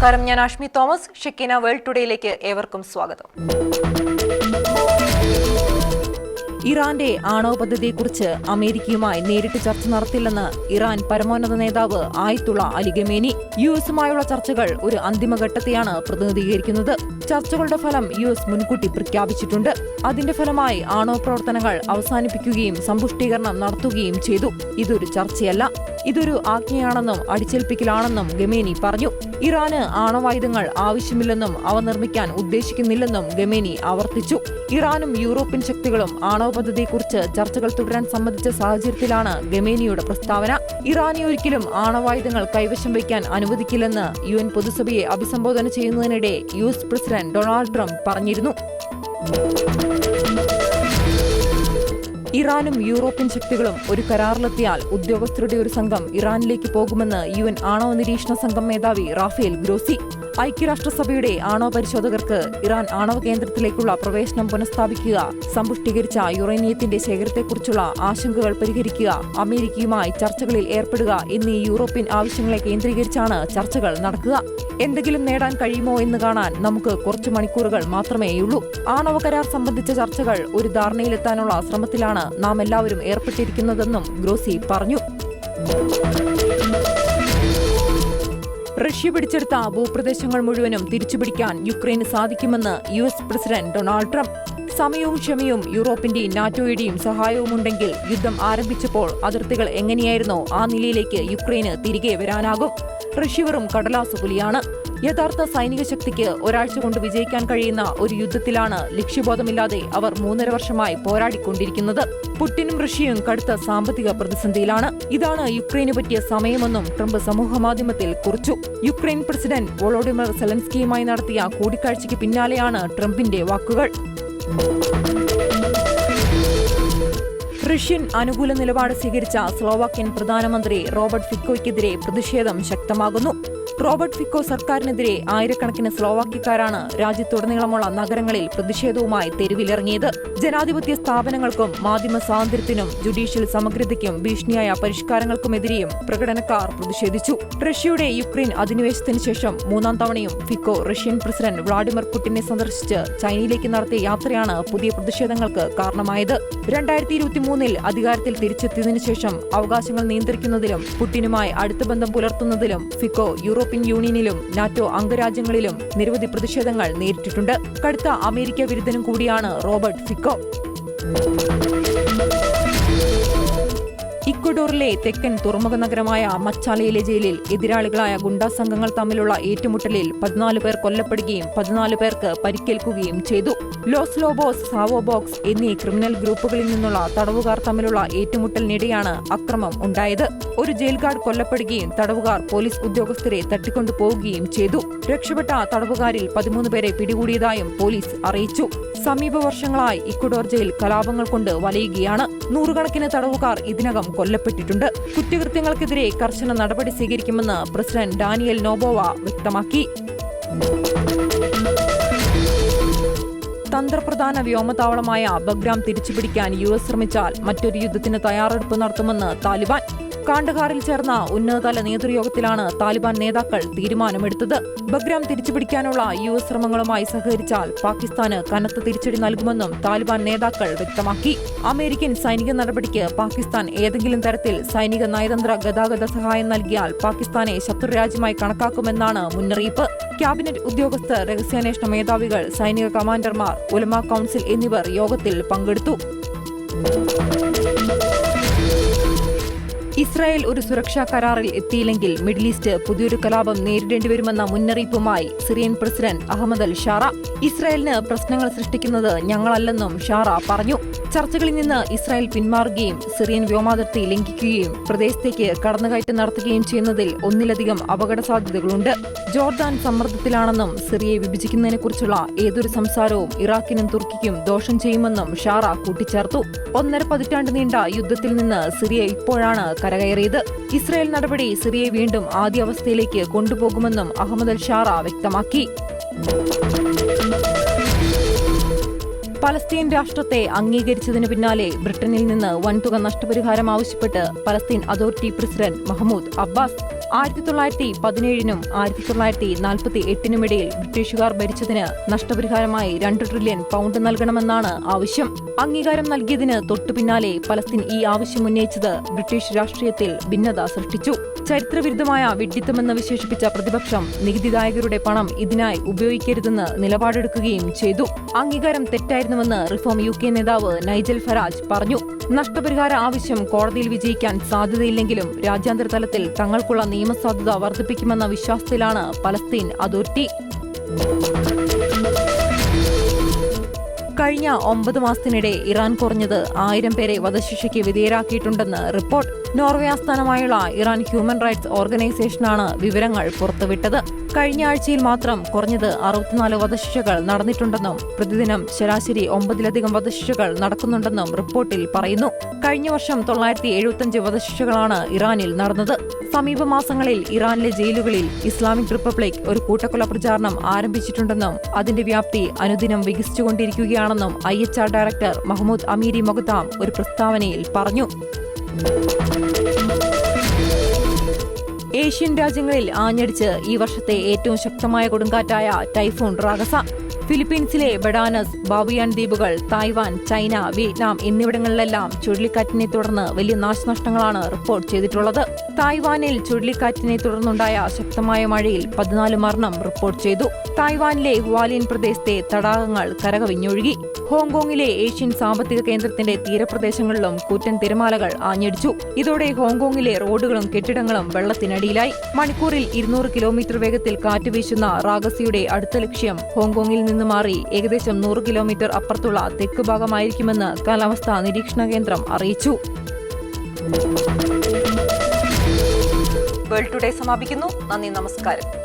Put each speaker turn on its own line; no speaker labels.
നമസ്കാരം ഞാൻ അഷ്മി തോമസ് ഷിക്കിന വേൾഡ് ടുഡേയിലേക്ക് ഏവർക്കും സ്വാഗതം ഇറാന്റെ ആണവ പദ്ധതിയെക്കുറിച്ച് അമേരിക്കയുമായി നേരിട്ട് ചർച്ച നടത്തില്ലെന്ന് ഇറാൻ പരമോന്നത നേതാവ് ആയിത്തുള്ള അലി യു എസുമായുള്ള ചർച്ചകൾ ഒരു അന്തിമഘട്ടത്തെയാണ് പ്രതിനിധീകരിക്കുന്നത് ചർച്ചകളുടെ ഫലം യു എസ് മുൻകൂട്ടി പ്രഖ്യാപിച്ചിട്ടുണ്ട് അതിന്റെ ഫലമായി ആണവ പ്രവർത്തനങ്ങൾ അവസാനിപ്പിക്കുകയും സമ്പുഷ്ടീകരണം നടത്തുകയും ചെയ്തു ഇതൊരു ചർച്ചയല്ല ഇതൊരു ആജ്ഞയാണെന്നും അടിച്ചേൽപ്പിക്കലാണെന്നും ഗമേനി പറഞ്ഞു ഇറാന് ആണവായുധങ്ങൾ ആവശ്യമില്ലെന്നും അവ നിർമ്മിക്കാൻ ഉദ്ദേശിക്കുന്നില്ലെന്നും ഗമേനി ആവർത്തിച്ചു ഇറാനും യൂറോപ്യൻ ശക്തികളും ആണവ പദ്ധതിയെക്കുറിച്ച് ചർച്ചകൾ തുടരാൻ സംബന്ധിച്ച സാഹചര്യത്തിലാണ് ഗമേനിയുടെ പ്രസ്താവന ഇറാനെ ഒരിക്കലും ആണവായുധങ്ങൾ കൈവശം വയ്ക്കാൻ അനുവദിക്കില്ലെന്ന് യു എൻ പൊതുസഭയെ അഭിസംബോധന ചെയ്യുന്നതിനിടെ U S president Donald Trump പറഞ്ഞിരുന്നു ഇറാനും യൂറോപ്യൻ ശക്തികളും ഒരു കരാറിലെത്തിയാൽ ഉദ്യോഗസ്ഥരുടെ ഒരു സംഘം ഇറാനിലേക്ക് പോകുമെന്ന് യു ആണവ നിരീക്ഷണ സംഘം മേധാവി റാഫേൽ ഗ്രോസി ഐക്യരാഷ്ട്രസഭയുടെ ആണവ പരിശോധകർക്ക് ഇറാൻ ആണവ കേന്ദ്രത്തിലേക്കുള്ള പ്രവേശനം പുനഃസ്ഥാപിക്കുക സമ്പുഷ്ടീകരിച്ച യുറേനിയത്തിന്റെ ശേഖരത്തെക്കുറിച്ചുള്ള ആശങ്കകൾ പരിഹരിക്കുക അമേരിക്കയുമായി ചർച്ചകളിൽ ഏർപ്പെടുക എന്നീ യൂറോപ്യൻ ആവശ്യങ്ങളെ കേന്ദ്രീകരിച്ചാണ് ചർച്ചകൾ നടക്കുക എന്തെങ്കിലും നേടാൻ കഴിയുമോ എന്ന് കാണാൻ നമുക്ക് കുറച്ച് മണിക്കൂറുകൾ മാത്രമേയുള്ളൂ ആണവ കരാർ സംബന്ധിച്ച ചർച്ചകൾ ഒരു ധാരണയിലെത്താനുള്ള ശ്രമത്തിലാണ് നാം എല്ലാവരും ഏർപ്പെട്ടിരിക്കുന്നതെന്നും ഗ്രോസി പറഞ്ഞു റഷ്യ പിടിച്ചെടുത്ത ഭൂപ്രദേശങ്ങൾ മുഴുവനും തിരിച്ചുപിടിക്കാൻ യുക്രൈന് സാധിക്കുമെന്ന് U S president Donald Trump സമയവും ക്ഷമയും യൂറോപ്പിന്റെ നാറ്റോയുടെയും സഹായവുമുണ്ടെങ്കിൽ യുദ്ധം ആരംഭിച്ചപ്പോൾ അതിർത്തികൾ എങ്ങനെയായിരുന്നോ ആ നിലയിലേക്ക് യുക്രൈന് തിരികെ വരാനാകും റഷ്യവറും കടലാസു പുലിയാണ് യഥാർത്ഥ സൈനിക ശക്തിക്ക് ഒരാഴ്ച കൊണ്ട് വിജയിക്കാൻ കഴിയുന്ന ഒരു യുദ്ധത്തിലാണ് ലക്ഷ്യബോധമില്ലാതെ അവർ മൂന്നര വർഷമായി പോരാടിക്കൊണ്ടിരിക്കുന്നത് പുടിനും റഷ്യയും കടുത്ത സാമ്പത്തിക പ്രതിസന്ധിയിലാണ് ഇതാണ് യുക്രൈന് പറ്റിയ സമയമെന്നും ട്രംപ് സമൂഹമാധ്യമത്തിൽ കുറിച്ചു യുക്രൈൻ പ്രസിഡന്റ് വോളോഡിമർ സെലൻസ്കിയുമായി നടത്തിയ കൂടിക്കാഴ്ചയ്ക്ക് പിന്നാലെയാണ് ട്രംപിന്റെ വാക്കുകൾ റഷ്യൻ അനുകൂല നിലപാട് സ്വീകരിച്ച സ്ലോവാക്യൻ പ്രധാനമന്ത്രി റോബർട്ട് ഫിക്കോയ്ക്കെതിരെ പ്രതിഷേധം ശക്തമാകുന്നു റോബർട്ട് ഫിക്കോ സർക്കാരിനെതിരെ ആയിരക്കണക്കിന് സ്ലോവാക്യക്കാരാണ് രാജ്യത്തുടനീളമുള്ള നഗരങ്ങളിൽ പ്രതിഷേധവുമായി തെരുവിലിറങ്ങിയത് ജനാധിപത്യ സ്ഥാപനങ്ങൾക്കും മാധ്യമ സ്വാതന്ത്ര്യത്തിനും ജുഡീഷ്യൽ സമഗ്രതയ്ക്കും ഭീഷണിയായ പരിഷ്കാരങ്ങൾക്കുമെതിരെയും പ്രകടനക്കാർ പ്രതിഷേധിച്ചു റഷ്യയുടെ യുക്രൈൻ അധിനിവേശത്തിന് ശേഷം മൂന്നാം തവണയും ഫിക്കോ റഷ്യൻ പ്രസിഡന്റ് വ്ളാഡിമിർ പുടിനെ സന്ദർശിച്ച് ചൈനയിലേക്ക് നടത്തിയ യാത്രയാണ് പുതിയ പ്രതിഷേധങ്ങൾക്ക് കാരണമായത് രണ്ടായിരത്തി ഇരുപത്തിമൂന്നിൽ അധികാരത്തിൽ തിരിച്ചെത്തിയതിനു ശേഷം അവകാശങ്ങൾ നിയന്ത്രിക്കുന്നതിലും പുടിനുമായി അടുത്ത ബന്ധം പുലർത്തുന്നതിലും ഫിക്കോ യൂറോപ്പ് യൂറോപ്യൻ യൂണിയനിലും നാറ്റോ അംഗരാജ്യങ്ങളിലും നിരവധി പ്രതിഷേധങ്ങൾ നേരിട്ടിട്ടുണ്ട് കടുത്ത അമേരിക്ക വിരുദ്ധനും കൂടിയാണ് റോബർട്ട് ഫിക്കോ ഇക്വഡോറിലെ തെക്കൻ തുറമുഖ നഗരമായ മച്ചാലയിലെ ജയിലിൽ എതിരാളികളായ ഗുണ്ടാ സംഘങ്ങൾ തമ്മിലുള്ള ഏറ്റുമുട്ടലിൽ പതിനാല് പേർ കൊല്ലപ്പെടുകയും പതിനാല് പേർക്ക് പരിക്കേൽക്കുകയും ചെയ്തു ലോസ് ലോബോസ് സാവോ ബോക്സ് എന്നീ ക്രിമിനൽ ഗ്രൂപ്പുകളിൽ നിന്നുള്ള തടവുകാർ തമ്മിലുള്ള ഏറ്റുമുട്ടലിനിടെയാണ് അക്രമം ഉണ്ടായത് ഒരു ജയിൽ ഗാർഡ് കൊല്ലപ്പെടുകയും തടവുകാർ പോലീസ് ഉദ്യോഗസ്ഥരെ പോവുകയും ചെയ്തു രക്ഷപ്പെട്ട തടവുകാരിൽ പതിമൂന്ന് പേരെ പിടികൂടിയതായും പോലീസ് അറിയിച്ചു സമീപ വർഷങ്ങളായി ഇക്വഡോർ ജയിൽ കലാപങ്ങൾ കൊണ്ട് വലയുകയാണ് നൂറുകണക്കിന് തടവുകാർ ഇതിനകം കൊല്ലപ്പെട്ടിട്ടുണ്ട് കുറ്റകൃത്യങ്ങൾക്കെതിരെ കർശന നടപടി സ്വീകരിക്കുമെന്ന് പ്രസിഡന്റ് ഡാനിയൽ നോബോവ വ്യക്തമാക്കി തന്ത്രപ്രധാന വ്യോമതാവളമായ ബഗ്രാം തിരിച്ചുപിടിക്കാൻ യു എസ് ശ്രമിച്ചാൽ മറ്റൊരു യുദ്ധത്തിന് തയ്യാറെടുപ്പ് നടത്തുമെന്ന് താലിബാൻ കാണ്ഡഹാറിൽ ചേർന്ന ഉന്നതതല നേതൃയോഗത്തിലാണ് താലിബാൻ നേതാക്കൾ തീരുമാനമെടുത്തത് ബഗ്രാം തിരിച്ചുപിടിക്കാനുള്ള യു എസ് ശ്രമങ്ങളുമായി സഹകരിച്ചാൽ പാകിസ്ഥാന് കനത്ത തിരിച്ചടി നൽകുമെന്നും താലിബാൻ നേതാക്കൾ വ്യക്തമാക്കി അമേരിക്കൻ സൈനിക നടപടിക്ക് പാകിസ്ഥാൻ ഏതെങ്കിലും തരത്തിൽ സൈനിക നയതന്ത്ര ഗതാഗത സഹായം നൽകിയാൽ പാകിസ്ഥാനെ ശത്രുരാജ്യമായി കണക്കാക്കുമെന്നാണ് മുന്നറിയിപ്പ് ക്യാബിനറ്റ് ഉദ്യോഗസ്ഥർ രഹസ്യാന്വേഷണ മേധാവികൾ സൈനിക കമാൻഡർമാർ ഉലമ കൌൺസിൽ എന്നിവർ യോഗത്തിൽ പങ്കെടുത്തു ഇസ്രായേൽ ഒരു സുരക്ഷാ കരാറിൽ എത്തിയില്ലെങ്കിൽ മിഡിൽ ഈസ്റ്റ് പുതിയൊരു കലാപം നേരിടേണ്ടി വരുമെന്ന മുന്നറിയിപ്പുമായി Syrian president Ahmed al Sharaa ഇസ്രായേലിന് പ്രശ്നങ്ങൾ സൃഷ്ടിക്കുന്നത് ഞങ്ങളല്ലെന്നും ഷാറ പറഞ്ഞു ചർച്ചകളിൽ നിന്ന് ഇസ്രായേൽ പിന്മാറുകയും സിറിയൻ വ്യോമാതിർത്തി ലംഘിക്കുകയും പ്രദേശത്തേക്ക് കടന്നുകയറ്റം നടത്തുകയും ചെയ്യുന്നതിൽ ഒന്നിലധികം അപകട സാധ്യതകളുണ്ട് ജോർദാൻ സമ്മർദ്ദത്തിലാണെന്നും സിറിയയെ വിഭജിക്കുന്നതിനെക്കുറിച്ചുള്ള ഏതൊരു സംസാരവും ഇറാഖിനും തുർക്കിക്കും ദോഷം ചെയ്യുമെന്നും ഷാറ കൂട്ടിച്ചേർത്തു ഒന്നര പതിറ്റാണ്ട് നീണ്ട യുദ്ധത്തിൽ നിന്ന് സിറിയ ഇപ്പോഴാണ് കരകയറിയത് ഇസ്രായേൽ നടപടി സിറിയയെ വീണ്ടും ആദ്യാവസ്ഥയിലേക്ക് കൊണ്ടുപോകുമെന്നും അഹമ്മദ് അൽ ഷാറ വ്യക്തമാക്കി പലസ്തീൻ രാഷ്ട്രത്തെ അംഗീകരിച്ചതിന് പിന്നാലെ ബ്രിട്ടനിൽ നിന്ന് വൻതുക നഷ്ടപരിഹാരം ആവശ്യപ്പെട്ട് Palestine authority president Mahmoud Abbas ആയിരത്തി തൊള്ളായിരത്തി പതിനേഴിനും ആയിരത്തി തൊള്ളായിരത്തി നാൽപ്പത്തി എട്ടിനുമിടയിൽ ബ്രിട്ടീഷുകാർ ഭരിച്ചതിന് നഷ്ടപരിഹാരമായി രണ്ട് ട്രില്യൺ പൗണ്ട് നൽകണമെന്നാണ് ആവശ്യം അംഗീകാരം നൽകിയതിന് തൊട്ടുപിന്നാലെ പലസ്തീൻ ഈ ആവശ്യം ഉന്നയിച്ചത് ബ്രിട്ടീഷ് രാഷ്ട്രീയത്തിൽ ഭിന്നത സൃഷ്ടിച്ചു ചരിത്രവിരുദ്ധമായ വിഡ്ഢിത്തമെന്ന് വിശേഷിപ്പിച്ച പ്രതിപക്ഷം നികുതിദായകരുടെ പണം ഇതിനായി ഉപയോഗിക്കരുതെന്ന് നിലപാടെടുക്കുകയും ചെയ്തു അംഗീകാരം തെറ്റായിരുന്നു ഉണ്ടായിരുന്നുവെന്ന് റിഫോം യു കെ നേതാവ് നൈജൽ ഫരാജ് പറഞ്ഞു നഷ്ടപരിഹാര ആവശ്യം കോടതിയിൽ വിജയിക്കാൻ സാധ്യതയില്ലെങ്കിലും രാജ്യാന്തര തലത്തിൽ തങ്ങൾക്കുള്ള നിയമസാധ്യത വർദ്ധിപ്പിക്കുമെന്ന വിശ്വാസത്തിലാണ് പലസ്തീൻ അതോറിറ്റി കഴിഞ്ഞ ഒമ്പത് മാസത്തിനിടെ ഇറാൻ കുറഞ്ഞത് ആയിരം പേരെ വധശിക്ഷയ്ക്ക് വിധേയരാക്കിയിട്ടുണ്ടെന്ന് റിപ്പോർട്ട് നോർവേ ആസ്ഥാനമായുള്ള ഇറാൻ ഹ്യൂമൻ റൈറ്റ്സ് ഓർഗനൈസേഷനാണ് വിവരങ്ങൾ പുറത്തുവിട്ടത് കഴിഞ്ഞ ആഴ്ചയിൽ മാത്രം കുറഞ്ഞത് അറുപത്തിനാല് വധശിക്ഷകൾ നടന്നിട്ടുണ്ടെന്നും പ്രതിദിനം ശരാശരി ഒമ്പതിലധികം വധശിക്ഷകൾ നടക്കുന്നുണ്ടെന്നും റിപ്പോർട്ടിൽ പറയുന്നു കഴിഞ്ഞ വർഷം തൊള്ളായിരത്തി എഴുപത്തിയഞ്ച് വധശിക്ഷകളാണ് ഇറാനിൽ നടന്നത് സമീപ മാസങ്ങളിൽ ഇറാനിലെ ജയിലുകളിൽ ഇസ്ലാമിക് റിപ്പബ്ലിക് ഒരു കൂട്ടക്കൊല പ്രചാരണം ആരംഭിച്ചിട്ടുണ്ടെന്നും അതിന്റെ വ്യാപ്തി അനുദിനം വികസിച്ചുകൊണ്ടിരിക്കുകയാണെന്നും I H R director Mahmood Amiry Moghaddam ഒരു പ്രസ്താവനയിൽ പറഞ്ഞു ഏഷ്യൻ രാജ്യങ്ങളിൽ ആഞ്ഞടിച്ച് ഈ വർഷത്തെ ഏറ്റവും ശക്തമായ കൊടുങ്കാറ്റായ ടൈഫൂൺ റാഗസ ഫിലിപ്പീൻസിലെ ബഡാനസ് ബാവിയാൻ ദ്വീപുകൾ തായ്വാൻ ചൈന വിയറ്റ്നാം എന്നിവിടങ്ങളിലെല്ലാം ചുഴലിക്കാറ്റിനെ തുടർന്ന് വലിയ നാശനഷ്ടങ്ങളാണ് റിപ്പോർട്ട് ചെയ്തിട്ടുള്ളത് തായ്വാനിൽ ചുഴലിക്കാറ്റിനെ തുടർന്നുണ്ടായ ശക്തമായ മഴയിൽ പതിനാല് മരണം റിപ്പോർട്ട് ചെയ്തു തായ്വാനിലെ ഹുവാലിയൻ പ്രദേശത്തെ തടാകങ്ങൾ കരകവിഞ്ഞൊഴുകി ഹോങ്കോങ്ങിലെ ഏഷ്യൻ സാമ്പത്തിക കേന്ദ്രത്തിന്റെ തീരപ്രദേശങ്ങളിലും കൂറ്റൻ തിരമാലകൾ ആഞ്ഞടിച്ചു ഇതോടെ ഹോങ്കോങ്ങിലെ റോഡുകളും കെട്ടിടങ്ങളും വെള്ളത്തിനടിയിലായി മണിക്കൂറിൽ ഇരുന്നൂറ് കിലോമീറ്റർ വേഗത്തിൽ കാറ്റ് വീശുന്ന റാഗസിയുടെ അടുത്ത ലക്ഷ്യം ഹോങ്കോങ്ങിൽ നിന്ന് മാറി ഏകദേശം നൂറ് കിലോമീറ്റർ അപ്പുറത്തുള്ള തെക്ക് ഭാഗമായിരിക്കുമെന്ന് കാലാവസ്ഥാ നിരീക്ഷണ കേന്ദ്രം അറിയിച്ചു ടുഡേ സമാപിക്കുന്നു നന്ദി നമസ്കാരം